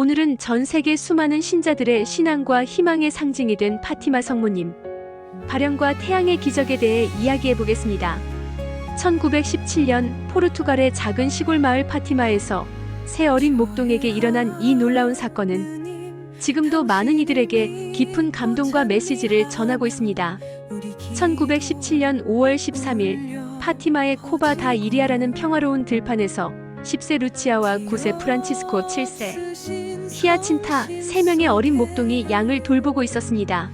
오늘은 전 세계 수많은 신자들의 신앙과 희망의 상징이 된 파티마 성모님. 발현과 태양의 기적에 대해 이야기해 보겠습니다. 1917년 포르투갈의 작은 시골 마을 파티마에서 새 어린 목동에게 일어난 이 놀라운 사건은 지금도 많은 이들에게 깊은 감동과 메시지를 전하고 있습니다. 1917년 5월 13일 파티마의 코바 다 이리아라는 평화로운 들판에서 10세 루치아와 9세 프란치스코 7세 히아친타 3명의 어린 목동이 양을 돌보고 있었습니다.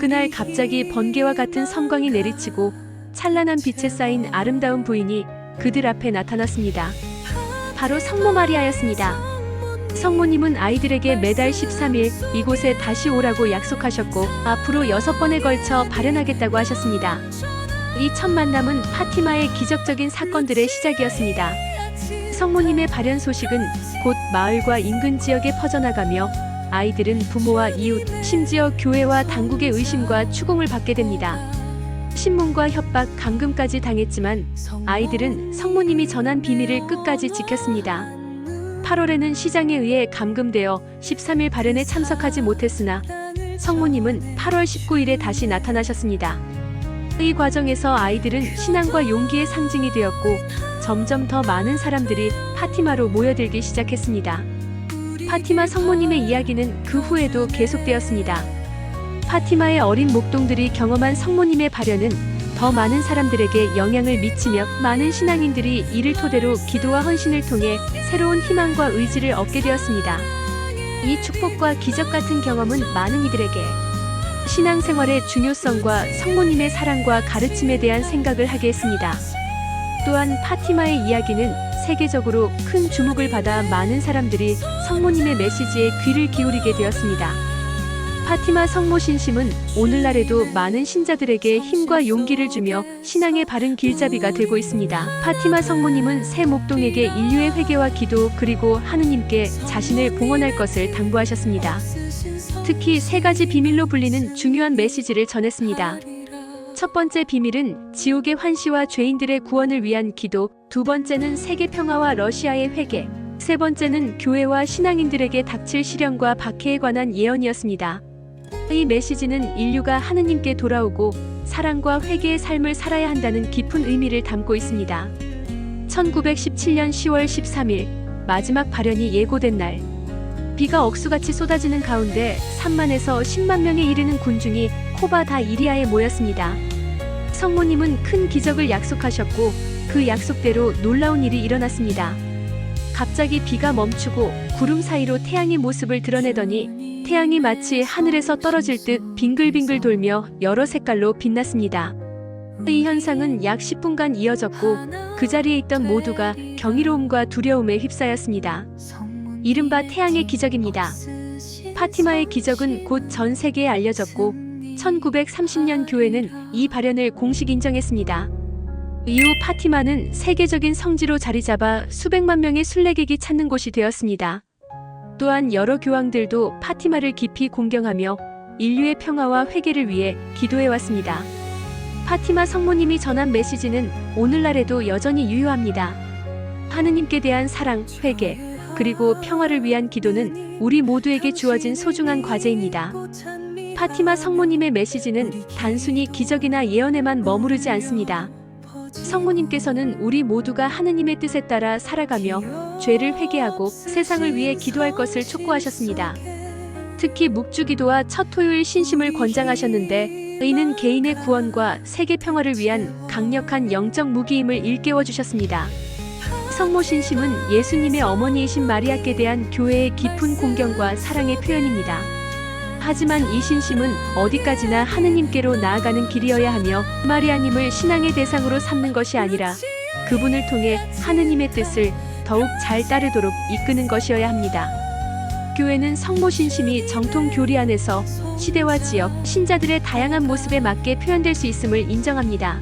그날 갑자기 번개와 같은 섬광이 내리치고 찬란한 빛에 쌓인 아름다운 부인이 그들 앞에 나타났습니다. 바로 성모 마리아였습니다. 성모님은 아이들에게 매달 13일 이곳에 다시 오라고 약속하셨고 앞으로 6번에 걸쳐 발현하겠다고 하셨습니다. 이 첫 만남은 파티마의 기적적인 사건들의 시작이었습니다. 성모님의 발현 소식은 곧 마을과 인근 지역에 퍼져나가며 아이들은 부모와 이웃, 심지어 교회와 당국의 의심과 추궁을 받게 됩니다. 신문과 협박, 감금까지 당했지만 아이들은 성모님이 전한 비밀을 끝까지 지켰습니다. 8월에는 시장에 의해 감금되어 13일 발현에 참석하지 못했으나 성모님은 8월 19일에 다시 나타나셨습니다. 이 과정에서 아이들은 신앙과 용기의 상징이 되었고 점점 더 많은 사람들이 파티마로 모여들기 시작했습니다. 파티마 성모님의 이야기는 그 후에도 계속되었습니다. 파티마의 어린 목동들이 경험한 성모님의 발현은 더 많은 사람들에게 영향을 미치며 많은 신앙인들이 이를 토대로 기도와 헌신을 통해 새로운 희망과 의지를 얻게 되었습니다. 이 축복과 기적 같은 경험은 많은 이들에게 신앙생활의 중요성과 성모님의 사랑과 가르침에 대한 생각을 하게 했습니다. 또한 파티마의 이야기는 세계적으로 큰 주목을 받아 많은 사람들이 성모님의 메시지에 귀를 기울이게 되었습니다. 파티마 성모 신심은 오늘날에도 많은 신자들에게 힘과 용기를 주며 신앙의 바른 길잡이가 되고 있습니다. 파티마 성모님은 새 목동에게 인류의 회개와 기도 그리고 하느님께 자신을 봉헌할 것을 당부하셨습니다. 특히 세 가지 비밀로 불리는 중요한 메시지를 전했습니다. 첫 번째 비밀은 지옥의 환시와 죄인들의 구원을 위한 기도, 두 번째는 세계 평화와 러시아의 회개, 세 번째는 교회와 신앙인들에게 닥칠 시련과 박해에 관한 예언이었습니다. 이 메시지는 인류가 하느님께 돌아오고 사랑과 회개의 삶을 살아야 한다는 깊은 의미를 담고 있습니다. 1917년 10월 13일 마지막 발현이 예고된 날 비가 억수같이 쏟아지는 가운데 3만에서 10만 명에 이르는 군중이 코바 다 이리아에 모였습니다. 성모님은 큰 기적을 약속하셨고 그 약속대로 놀라운 일이 일어났습니다. 갑자기 비가 멈추고 구름 사이로 태양의 모습을 드러내더니 태양이 마치 하늘에서 떨어질 듯 빙글빙글 돌며 여러 색깔로 빛났습니다. 이 현상은 약 10분간 이어졌고 그 자리에 있던 모두가 경이로움과 두려움에 휩싸였습니다. 이른바 태양의 기적입니다. 파티마의 기적은 곧 전 세계에 알려졌고 1930년 교회는 이 발현을 공식 인정했습니다. 이후 파티마는 세계적인 성지로 자리 잡아 수백만 명의 순례객이 찾는 곳이 되었습니다. 또한 여러 교황들도 파티마를 깊이 공경하며 인류의 평화와 회개를 위해 기도해 왔습니다. 파티마 성모님이 전한 메시지는 오늘날에도 여전히 유효합니다. 하느님께 대한 사랑, 회개, 그리고 평화를 위한 기도는 우리 모두에게 주어진 소중한 과제입니다. 파티마 성모님의 메시지는 단순히 기적이나 예언에만 머무르지 않습니다. 성모님께서는 우리 모두가 하느님의 뜻에 따라 살아가며 죄를 회개하고 세상을 위해 기도할 것을 촉구하셨습니다. 특히 묵주 기도와 첫 토요일 신심을 권장하셨는데 의는 개인의 구원과 세계 평화를 위한 강력한 영적 무기임을 일깨워 주셨습니다. 성모 신심은 예수님의 어머니이신 마리아께 대한 교회의 깊은 공경과 사랑의 표현입니다. 하지만 이 신심은 어디까지나 하느님께로 나아가는 길이어야 하며 마리아님을 신앙의 대상으로 삼는 것이 아니라 그분을 통해 하느님의 뜻을 더욱 잘 따르도록 이끄는 것이어야 합니다. 교회는 성모 신심이 정통 교리 안에서 시대와 지역, 신자들의 다양한 모습에 맞게 표현될 수 있음을 인정합니다.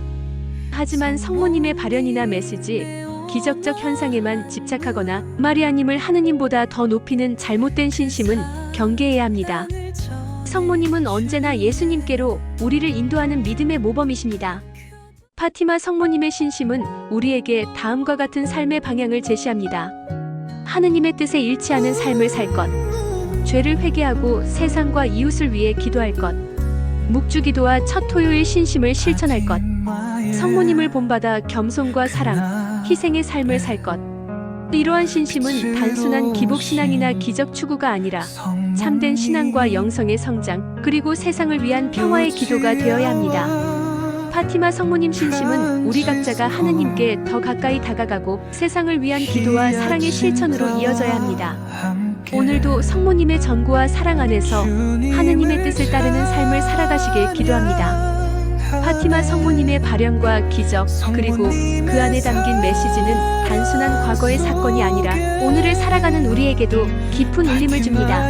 하지만 성모님의 발현이나 메시지, 기적적 현상에만 집착하거나 마리아님을 하느님보다 더 높이는 잘못된 신심은 경계해야 합니다. 성모님은 언제나 예수님께로 우리를 인도하는 믿음의 모범이십니다. 파티마 성모님의 신심은 우리에게 다음과 같은 삶의 방향을 제시합니다. 하느님의 뜻에 일치하는 삶을 살 것. 죄를 회개하고 세상과 이웃을 위해 기도할 것. 묵주기도와 첫 토요일 신심을 실천할 것. 성모님을 본받아 겸손과 사랑, 희생의 삶을 살 것. 이러한 신심은 단순한 기복신앙이나 기적 추구가 아니라 참된 신앙과 영성의 성장, 그리고 세상을 위한 평화의 기도가 되어야 합니다. 파티마 성모님 신심은 우리 각자가 하느님께 더 가까이 다가가고 세상을 위한 기도와 사랑의 실천으로 이어져야 합니다. 오늘도 성모님의 전구와 사랑 안에서 하느님의 뜻을 따르는 삶을 살아가시길 기도합니다. 파티마 성모님의 발현과 기적, 그리고 그 안에 담긴 메시지는 단순한 과거의 사건이 아니라 오늘을 살아가는 우리에게도 깊은 울림을 줍니다.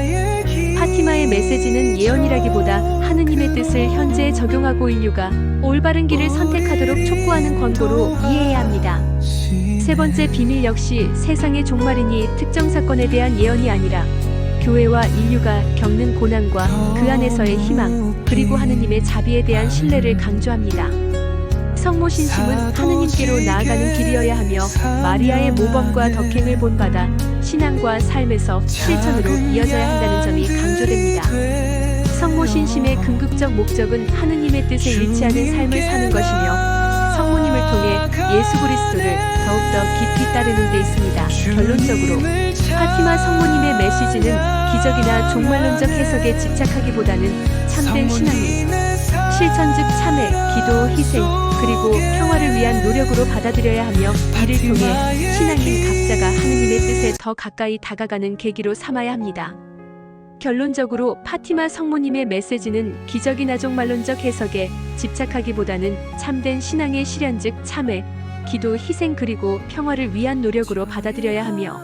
파티마의 메시지는 예언이라기보다 하느님의 뜻을 현재에 적용하고 인류가 올바른 길을 선택하도록 촉구하는 권고로 이해해야 합니다. 세 번째 비밀 역시 세상의 종말이니 특정 사건에 대한 예언이 아니라 교회와 인류가 겪는 고난과 그 안에서의 희망, 그리고 하느님의 자비에 대한 신뢰를 강조합니다. 성모 신심은 하느님께로 나아가는 길이어야 하며 마리아의 모범과 덕행을 본받아 신앙과 삶에서 실천으로 이어져야 한다는 점이 강조됩니다. 성모 신심의 궁극적 목적은 하느님의 뜻에 일치하는 삶을 사는 것이며 성모님을 통해 예수 그리스도를 더욱더 깊이 따르는 데 있습니다. 결론적으로 파티마 성모님의 메시지는 기적이나 종말론적 해석에 집착하기보다는 참된 신앙이 실천 즉 참회, 기도, 희생, 그리고 평화를 위한 노력으로 받아들여야 하며 이를 통해 신앙인 각자가 하느님의 뜻에 더 가까이 다가가는 계기로 삼아야 합니다. 결론적으로 파티마 성모님의 메시지는 기적이나 종말론적 해석에 집착하기보다는 참된 신앙의 실현 즉 참회, 기도, 희생 그리고 평화를 위한 노력으로 받아들여야 하며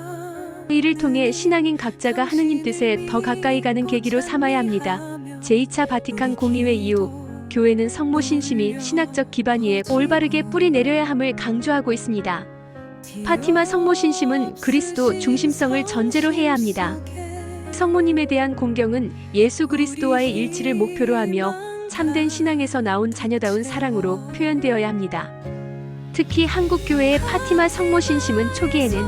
이를 통해 신앙인 각자가 하느님 뜻에 더 가까이 가는 계기로 삼아야 합니다. 제2차 바티칸 공의회 이후 교회는 성모 신심이 신학적 기반 위에 올바르게 뿌리 내려야 함을 강조하고 있습니다. 파티마 성모 신심은 그리스도 중심성을 전제로 해야 합니다. 성모님에 대한 공경은 예수 그리스도와의 일치를 목표로 하며 참된 신앙에서 나온 자녀다운 사랑으로 표현되어야 합니다. 특히 한국 교회의 파티마 성모 신심은 초기에는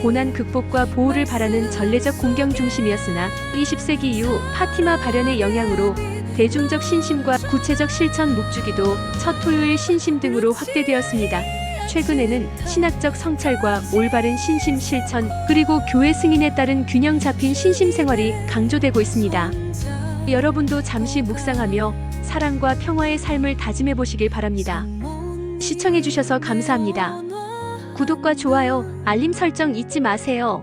고난 극복과 보호를 바라는 전례적 공경 중심이었으나 20세기 이후 파티마 발현의 영향으로 대중적 신심과 구체적 실천 묵주기도 첫 토요일 신심 등으로 확대되었습니다. 최근에는 신학적 성찰과 올바른 신심 실천 그리고 교회 승인에 따른 균형 잡힌 신심 생활이 강조되고 있습니다. 여러분도 잠시 묵상하며 사랑과 평화의 삶을 다짐해 보시길 바랍니다. 시청해 주셔서 감사합니다. 구독과 좋아요, 알림 설정 잊지 마세요.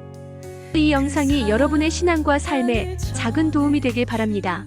이 영상이 여러분의 신앙과 삶에 작은 도움이 되길 바랍니다.